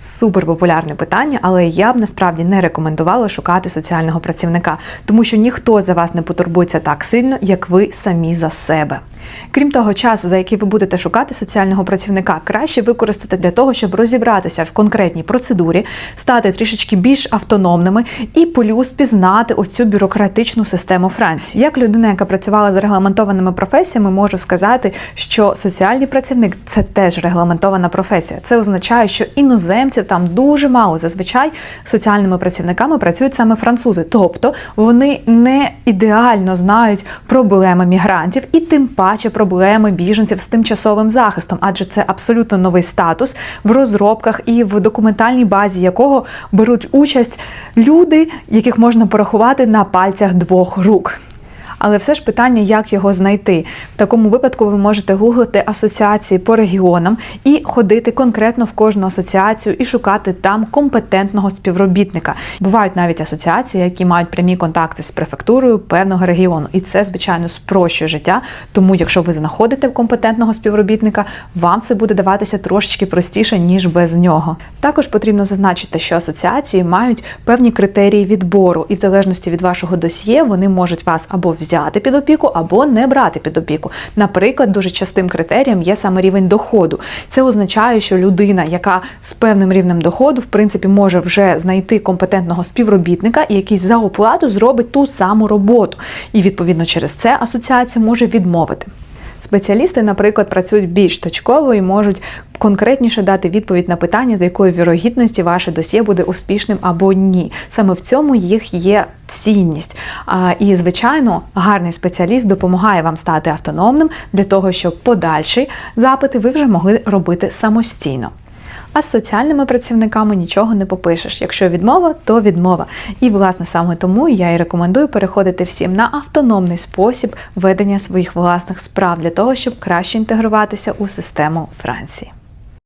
Супер популярне питання, але я б насправді не рекомендувала шукати соціального працівника, тому що ніхто за вас не потурбується так сильно, як ви самі за себе. Крім того, час, за який ви будете шукати соціального працівника, краще використати для того, щоб розібратися в конкретній процедурі, стати трішечки більш автономними і плюс пізнати оцю бюрократичну систему Франції. Як людина, яка працювала з регламентованими професіями, можу сказати, що соціальний працівник це теж регламентована професія. Це означає, що іноземців там дуже мало. Зазвичай соціальними працівниками працюють саме французи, тобто вони не ідеально знають проблеми мігрантів і тим паче проблеми біженців з тимчасовим захистом, адже це абсолютно новий статус в розробках і в документальній базі якого беруть участь люди, яких можна порахувати на пальцях двох рук. Але все ж питання, як його знайти. В такому випадку ви можете гуглити асоціації по регіонам і ходити конкретно в кожну асоціацію і шукати там компетентного співробітника. Бувають навіть асоціації, які мають прямі контакти з префектурою певного регіону, і це звичайно спрощує життя. Тому, якщо ви знаходите компетентного співробітника, вам це буде даватися трошечки простіше ніж без нього. Також потрібно зазначити, що асоціації мають певні критерії відбору, і в залежності від вашого досьє вони можуть вас або взяти під опіку, або не брати під опіку. Наприклад, дуже частим критерієм є саме рівень доходу. Це означає, що людина, яка з певним рівнем доходу, в принципі, може вже знайти компетентного співробітника, який за оплату зробить ту саму роботу. І відповідно через це асоціація може відмовити. Спеціалісти, наприклад, працюють більш точково і можуть конкретніше дати відповідь на питання, з якої вірогідності ваше досьє буде успішним або ні. Саме в цьому їх є цінність. І, звичайно, гарний спеціаліст допомагає вам стати автономним для того, щоб подальші запити ви вже могли робити самостійно. А з соціальними працівниками нічого не попишеш. Якщо відмова, то відмова. І, власне, саме тому я і рекомендую переходити всім на автономний спосіб ведення своїх власних справ для того, щоб краще інтегруватися у систему Франції.